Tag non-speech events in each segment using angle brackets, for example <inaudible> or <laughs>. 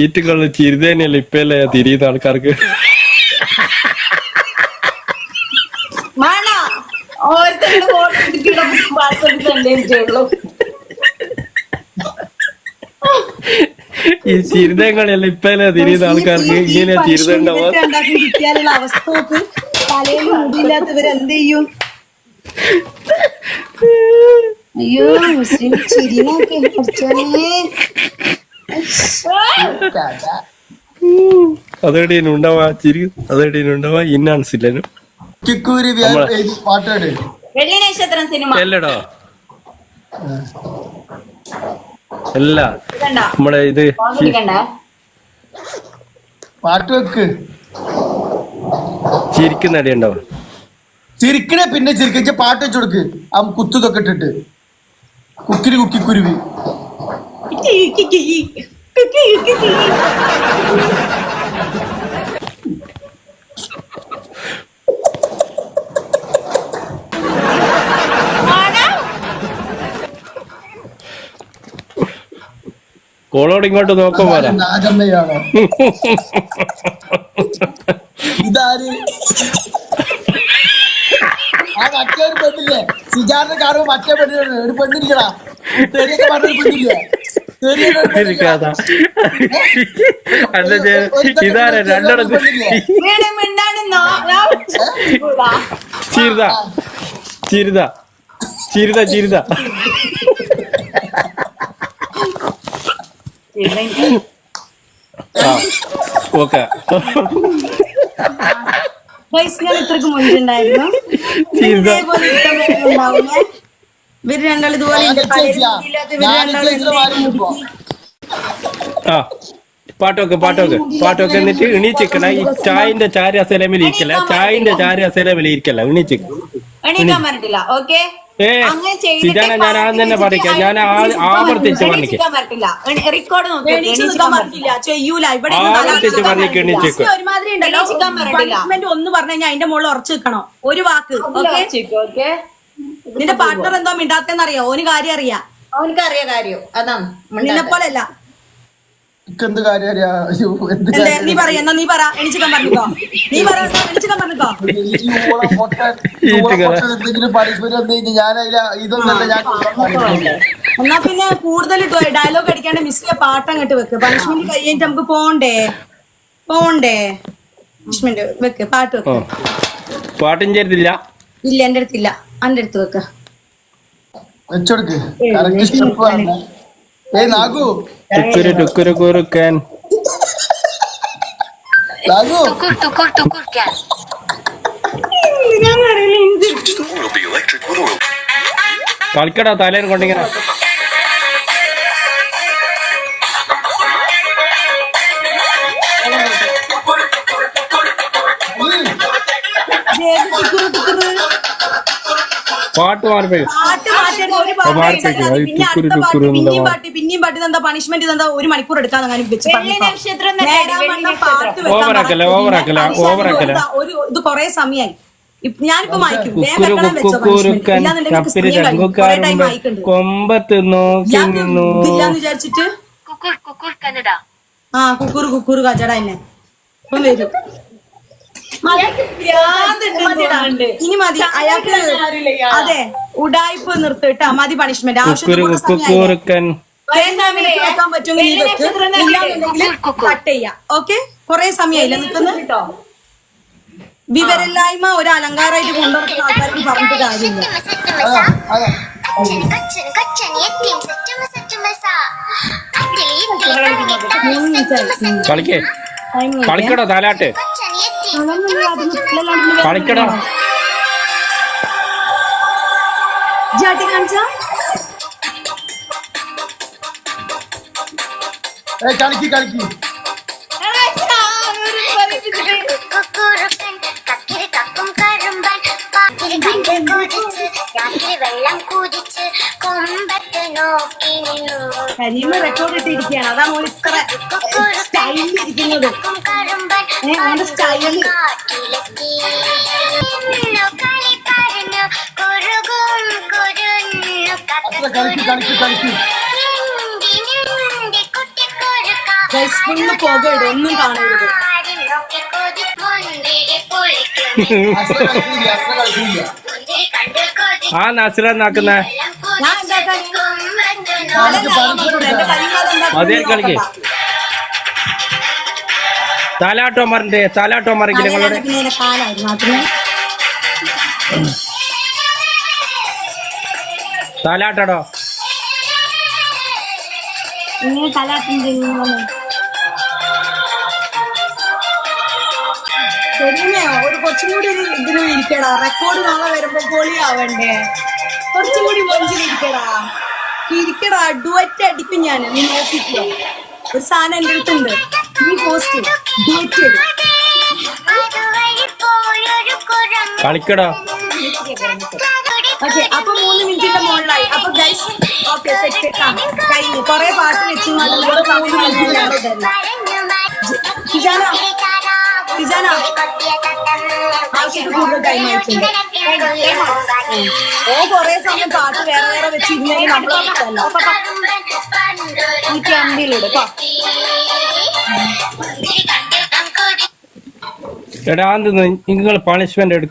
ഈറ്റുകൾ ചിരിതന്നെയല്ല ഇപ്പല്ലേ തിരിയുന്ന ആൾക്കാർക്ക്? ഈ ചിരിതങ്ങളെല്ലാം ഇപ്പല്ലേ തിരിയുന്ന ആൾക്കാർക്ക്? ഇങ്ങനെ ചിരിതണ്ടാവും തലയിൽ മുടിയില്ലാത്തവരെന്ത് ചെയ്യും? <laughs> അയ്യോ മുസ്ലിം ചിരി നോക്കി പഠിച്ചോനെ അതെടീനും ഉണ്ടാവാ ചിരി അതെടീനും ഉണ്ടാവാ ഇന്നാൻസില്ലേനും കിക്കൂരി നമ്മളെ- പാട്ടാട് വെള്ളി നക്ഷത്രം സിനിമ. എല്ലടോ അല്ല കണ്ട നമ്മളെ ഇത് പാട്ട് വെക്ക്. ചിരിക്കുന്ന ചിരിക്കണേ പിന്നെ ചിരിക്കുന്ന പാട്ട് വെച്ചു കൊടുക്ക്. ആ കുത്തു തൊക്കെ ഇട്ടിട്ട്. കുക്കിരി കുക്കിക്കുരുവി. കോളോട് ഇങ്ങോട്ട് നോക്കാൻ പോലെ <laughs> ഇതാര്? ആ മറ്റേ ഒരു പെണ്ണില്ലേ? സിജാറിനെ കാണുമ്പോ മറ്റേ പെണ്ണിനാണ് ഒരു പെണ്ണില്ലടാ തെറിയൊക്കെ പറഞ്ഞൊരു പെണ്ണില്ലേ? രണ്ടിടത്ത്. ചിരിത. ചിരിത. ചിരിത ചിരിത. ഓക്കെ. ഗൈസ് ഞാൻ ഇത്രക്ക് മുന്നിലുണ്ടായിരുന്നു ചിരിത <laughs> ഇതേപോലെ ഇഷ്ടംപോലെ ഉണ്ടാവില്ലേ ഇവർ രണ്ടാൾ ഇതുപോലെ ഞാൻ എന്റെ തലയിൽ ചേച്ചിയാ. മുടിയില്ലാത്ത ഇവർ ഞാൻ രണ്ടാളും ചേച്ചിയുടെ എന്റെ ഭാര്യ ഇപ്പോ. ആ പാട്ടൊക്കെ പാട്ടൊക്കെ പാട്ടൊക്കെ എന്നിട്ട് എണീച്ചിക്കണ. ഈ ചായന്റെ ചാരി അസലമിൽ ഇരിക്കല ചായന്റെ ചാരി അസലമിൽ ഇരിക്കല എണീച്ചിക്ക. എണീക്കാൻ പറഞ്ഞിട്ടില്ല ഓക്കെ? ഏ സിജാന ഞാൻ ആദ്യം തന്നെ പറയാം ഞാൻ ആവർത്തിച്ച് പറഞ്ഞിക്കാം ആവർത്തിച്ച് പറഞ്ഞേക്ക് പറ്റില്ല. എണീച്ചേക്ക്. ഒരുമാതിരി ഉണ്ടല്ലോ. പണിഷ്മെന്റ് ഒന്ന് പറഞ്ഞു കഴിഞ്ഞാൽ അതിന്റെ മുകളിൽ ഉറച്ചു നിൽക്കണം. ഒരു വാക്ക് ഓക്കെ? ഓക്കെ? നിന്റെ പാർട്ണർ എന്തോ മിണ്ടാത്തെന്നറിയോ? ഓന് കാര്യം അറിയാം. അവനക്ക് അറിയ കാര്യം. അതാണ്. നിന്നെ പോലെയല്ല എന്ത് കാര്യം? നീ പറ എന്നാ നീ പറ. എണിച്ചിക്കാൻ പറഞ്ഞോ നീ പറ എന്നാ എണിച്ചിക്കാൻ പറഞ്ഞോ എന്തെങ്കിലും പണിഷ്മെന്റ് വന്നു കഴിഞ്ഞാൽ ഞാൻ ഇതൊന്നല്ല ഞാൻ എന്നാ പിന്നെ കൂടുതൽ ഡയലോഗ് അടിക്കാണ്ട് മിസ് പാട്ട് പാട്ടം അങ്ങോട്ട് വെക്ക്. പണിഷ്മെന്റ് കഴിഞ്ഞിട്ട് നമുക്ക് പോണ്ടേ? പോണ്ടേ? പണിഷ്മെന്റ് വെക്ക്. പാട്ട് വെക്ക്. പാട്ടും ചേർത്തില്ല ഇല്ല എന്റെ അടുത്തില്ല എന്റെ അടുത്ത് വെക്ക്. വെച്ചോടുക്ക്. ഏയ് Nagu. ടുക്കുരു ടുക്കുരു kan. Lagu. Tukur tukur tukur kan. കളിക്കടാ തലേനെ കൊണ്ടിങ്ങനെ പാട്ട് മാറിപ്പോയി മാറിപ്പോയി. തുക്കുരു തുക്കുരു പിന്നെയും എന്താ പണിഷ്മെന്റ് ഇതെന്താ ഒരു മണിക്കൂർ എടുക്കാൻ അങ്ങനെ വെച്ച് പാട്ട് വെക്കാൻ ഒരു ഇത് കൊറേ സമയമായി ഇപ്പ- ഞാനിപ്പോ വായിക്കും വേഗം കുക്കുരു വെക്കണം വെച്ചോ punishment. കുക്കുരുക്കൻ ഇല്ലാന്നുണ്ടെങ്കിൽ എനിക്ക് ചപ്പിരി സമയം കഴിയും. കുറേ time ചങ്കുക്കാരുമ്പോ വായിക്കുന്നുണ്ട്. കൊമ്പത്ത് നോക്കി ഇയാൾക്ക് നിന്നു. ഇതില്ലാന്ന് വിചാരിച്ചിട്ട് Kukur kukur Canada. ആ കുക്കുറു കുക്കുറു കച്ചട തന്നെ. ഇപ്പം വരും. ഇനി മതി. അയാൾക്ക് അതെ ഉടായ്പ നിർത്തിട്ട് മതി പണിഷ്മെന്റ് ആവശ്യം കുക്കുറുക്കൻ വെക്കാൻ പറ്റുമെങ്കിൽ നീ വെക്ക്. ഇല്ലാന്നുണ്ടെങ്കിൽ കട്ട് ചെയ്യാം. ഓക്കെ കുറെ സമയമായില്ല നിൽക്കുന്നത് കേട്ടോ വിവരമില്ലായ്മ ഒരു അലങ്കാരമായിട്ട് കൊണ്ടുവരുന്ന ആൾക്കാർക്ക് പറഞ്ഞിട്ട് കാര്യമില്ല. കളിക്കേ. കളിക്കടാ താലാട്ട്. കളിക്കടാ. ജാട്ടി കാണിച്ച? കൊമ്പത്ത് നോക്കി നിന്നു കരീമ റെക്കോർഡ് ഇട്ടിരിക്കുകയാണ്. അതാണ് മോൻ ഇത്ര സ്റ്റൈലിൽ ഇരിക്കുന്നത്. ഏ, കുരുന്നു അത്ര കളിക്ക് കളിക്ക് കളിക്ക്. അസ്ര കളിക്കില്ല മുന്തിരി കണ്ട് കൊതി ആ എന്റെ കൈകാലം അതേ കളിക്ക്. താലാട്ടോ മറിന്റെ താലാട്ടോ മറിക്കില്ല നിങ്ങളോട്? താലാട്ടടോ? ഇങ്ങനെ ശരിയാ ഒരു കുറച്ചും കൂടി ഒരു ഇതിന് ഇരിക്കടാ. റെക്കോർഡ് നാളെ വരുമ്പോ പൊളിയാവണ്ടേ കുറച്ചും കൂടി മൊഞ്ചിലിരിക്കടാ ഇരിക്കടാ. ഡുവറ്റ് അടിക്കും ഞാൻ നീ നോക്കിക്കോ. ഒരു സാധനം എന്റെ അടുത്തുണ്ട്. നീ പോസ്റ്റ് ഡുവറ്റ് കളിക്കടാ. ഓക്കെ അപ്പൊ മൂന്ന് മിനിറ്റിന്റെ മുകളിലായി. അപ്പൊ ഗൈസ് ഓക്കെ സെറ്റ് കഴിഞ്ഞു. കൊറേ പാട്ട് വെച്ചു മൂന്ന് മിനിറ്റ് ഹിജാന ഹിജാന ആവശ്യത്തിൽ കൂടുതൽ ടൈം ആയിട്ടുണ്ട് ഓ കൊറേ സമയം പാട്ട് വേറെ വേറെ വെച്ചിരുന്നെങ്കിൽ നമ്മളെ എനിക്ക് അമ്പിയിലൂടെ കേട്ടോ എടാ നിങ്ങൾ പണിഷ്മെന്റ് നേരെ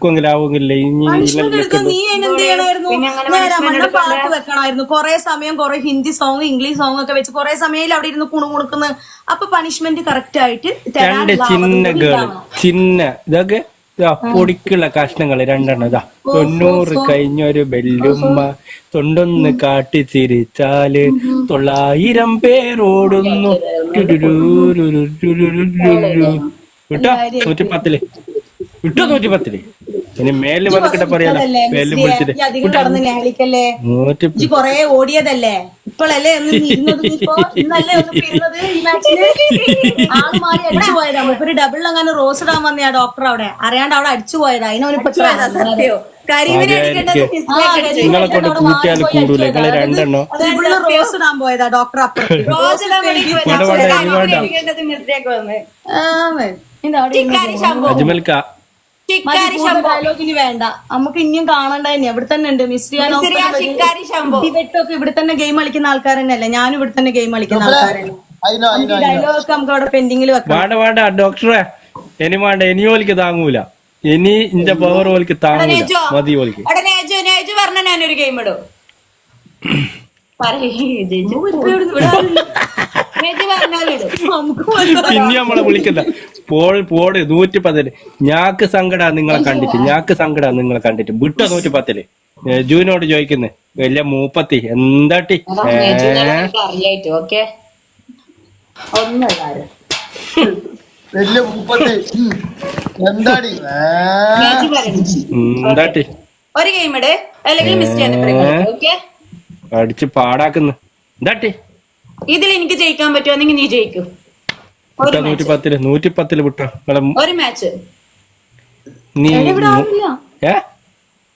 മണ്ണ പാട്ട് വെക്കണമായിരുന്നു കൊറേ സമയം കൊറേ ഹിന്ദി സോങ് ഇംഗ്ലീഷ് സോങ് ഒക്കെ വെച്ച് കൊറേ സമയം അവിടെ ഇരുന്ന് കുണുകുണുക്കുന്നു അപ്പൊ പണിഷ്മെന്റ് കറക്റ്റ് ആയിട്ട് രണ്ട് ചിന്ന ഗേൾ. ചിന്ന ഇതൊക്കെ ഇതാ പൊടിക്കുള്ള കഷ്ണങ്ങൾ രണ്ടെണ്ണം ഇതാ. തൊണ്ണൂറ് കഴിഞ്ഞൊരു ബെല്ലുമ്മ തൊണ്ടൊന്ന് കാട്ടി ചിരിച്ചാൽ തൊള്ളായിരം പേരോടുന്നു. വിട്ടോ? ഇനി മേലിൽ വന്നിട്ട് പറയാലോ ഇതല്ലേ മേലിൽ മിസ്സിയെ, വിളിച്ചിട്ട്. <laughs> ഈ അധികം കടന്ന് നെഹളിക്കല്ലേ നൂറ്റി കൊറേ ഓടിയതല്ലേ? ഇപ്പോഴല്ലേ ഒരു ഡബിൾ അങ്ങനെ റോസ് ഇടാൻ വന്ന ആ ഡോക്ടർ അവിടെ. അറിയാണ്ട് അവിടെ അടിച്ചു പോയതാ. അതിനവന് സത്യോ. കരിമിനെ അടിക്കേണ്ടത് മിസ്റ്റേക്ക് അടിച്ചു നിങ്ങളെ കൊണ്ട് കൂട്ടിയാൽ കൂടൂല. നിങ്ങൾ രണ്ടെണ്ണോ. റോസ് ഇടാൻ പോയതാ ഡോക്ടർ അപ്പുറത്ത്. ഡയലോഗിന് വേണ്ട. നമുക്ക് ഇനിയും കാണണ്ട തന്നെ. ഇവിടെ തന്നെ ഉണ്ട്. മിസ്റ്റിയാനോ ചിക്കാരി ശമ്പോ ഡിബേറ്റൊക്കെ ഇവിടെ തന്നെ ഗെയിം കളിക്കുന്ന ആൾക്കാർ തന്നെയല്ലേ? ഞാനും ഇവിടെ തന്നെ ഗെയിം കളിക്കുന്ന ആൾക്കാരല്ലേ ഡയലോഗ് ഒക്കെ നമുക്ക് അവിടെ പെൻഡിങ്ങിൽ വെക്കാം. വേണ്ട വേണ്ട ഡോക്ടറെ ഇനി വേണ്ട ഇനി ഓലിക്ക് താങ്ങൂല. ഇനി ഇന്റെ പവർ ഓലിക്ക് താങ്ങൂല. മതി ഓലിക്ക് പറഞ്ഞ ഞാനൊരു ഗെയിം ഇടും. പറയ് <laughs> പിന്നെ നമ്മളെ വിളിക്കണ്ട. പോൾ പോട് നൂറ്റി പത്തിൽ ഞാക്ക് സങ്കട നിങ്ങളെ കണ്ടിട്ട്. ഞാക്ക് സങ്കട നിങ്ങളെ കണ്ടിട്ട്. വിട്ട നൂറ്റി പത്തിൽ ജൂനോട് ചോദിക്കുന്നു. വലിയ മൂപ്പത്തി. എന്താട്ടി? വലിയ മുപ്പത്തി. എന്താടി? എന്താട്ടി? ഒരു ഗെയിം ഇടേ. അല്ലെങ്കിൽ മിസ്റ്റേക്ക് ഓക്കെ? അടിച്ച് പാടാക്കുന്നു. എന്താട്ടി? ഇതിൽ എനിക്ക് ജയിക്കാൻ പറ്റുമെന്നെങ്കിൽ നീ ജയിക്കൂ. ഒരു വിട്ടോ നൂറ്റി മാച്ച് പത്തിൽ നൂറ്റി പത്തിൽ വിട്ടോ. നിങ്ങളെ മു- ഒരു മാച്ച് നീ ഏ?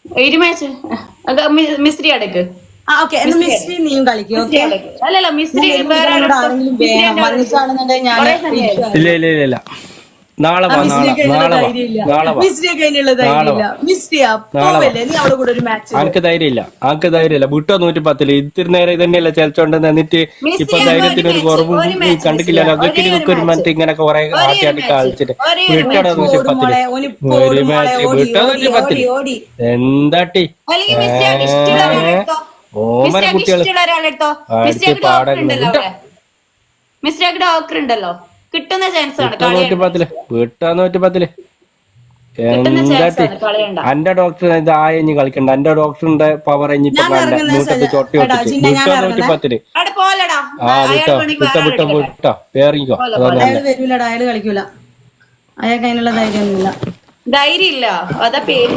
ഒരു മാച്ച് മിസ്ത്രി അടക്ക്. ആ ഓക്കെ എന്നാ മിസ്രി നീയും കളിക്കും മിസ്ത്രി അല്ലല്ല മിസ്ത്രി വേറെ ആരോട് ആരെങ്കിലും മിസ്ത്രി വേണം എന്റെ ആളെടുത്തോ. വന്നിട്ടാണെന്നുണ്ടെങ്കിൽ ഞാൻ ഇല്ല ഇല്ല ഇല്ല ഇല്ല. നാളെ വാ ധൈര്യമില്ല. നാളെ ധൈര്യമില്ല. വിട്ടോ നൂറ്റി പത്തിൽ ഇത്തിരി നേരം ഇതന്നെയല്ല ചലിച്ചോണ്ട് എന്നിട്ട് ഇപ്പൊ ധൈര്യത്തിന് ഒരു കുറവും കണ്ടിട്ടില്ലല്ലോ അതൊക്കെ ഇതൊക്കെ ഒരു ഒരു ഇങ്ങനെ കുറെ ഒരേ ആട്ടി ആട്ടി ഒരു കളിച്ചിട്ട് match. നൂറ്റി പത്തിൽ ഒരു മാച്ച് വിട്ടോ നൂറ്റി പത്തിൽ. എന്താട്ടി? ഓമന മിസ്റ്റിയാക്ക് ഡോക്ടർ ഉണ്ടല്ലോ. കിട്ടുന്ന ചാൻസ് ആണ്. വിട്ടോ നൂറ്റി കളയണ്ട പത്തിൽ. വിട്ടോ അന്റെ ഡോക്ടർ ഇത് ഇനി കളിക്കണ്ട. എന്റെ ഡോക്ടറിന്റെ പവർ ഇനിയിപ്പോ വേണ്ട. നൂറ്റത്ത്. ചൊട്ടി വിട്ടോ ആ വിട്ടോ വിട്ടോ വിട്ടോ വിട്ടോ. കളിക്കൂല. അയാൾക്ക് അതിനുള്ള ധൈര്യമൊന്നുമില്ല. ധൈര്യം ഇല്ല അതാ പേര്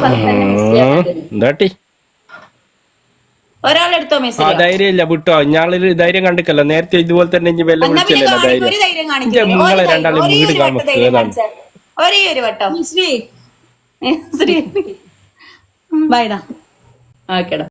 എന്താട്ടി ഒരാളെടുത്തോ ആ മിസ്റ്റിയ ധൈര്യം ഇല്ല വിട്ടോ. ഞാളൊരു ധൈര്യം കണ്ടിക്കല്ല നേരത്തെ ഇതുപോലെ തന്നെ ഇനി വെല്ലം വിളിച്ചില്ലല്ലോ ധൈര്യം? നിങ്ങളെ രണ്ടാളും വീട് കാണുമ്പോ ധൈര്യം ഏതാണ് കാണിച്ചാ ഒരേ ഒരു വട്ടം. ശ്രീ ശ്രീ ബൈഡാ ഓക്കേടാ.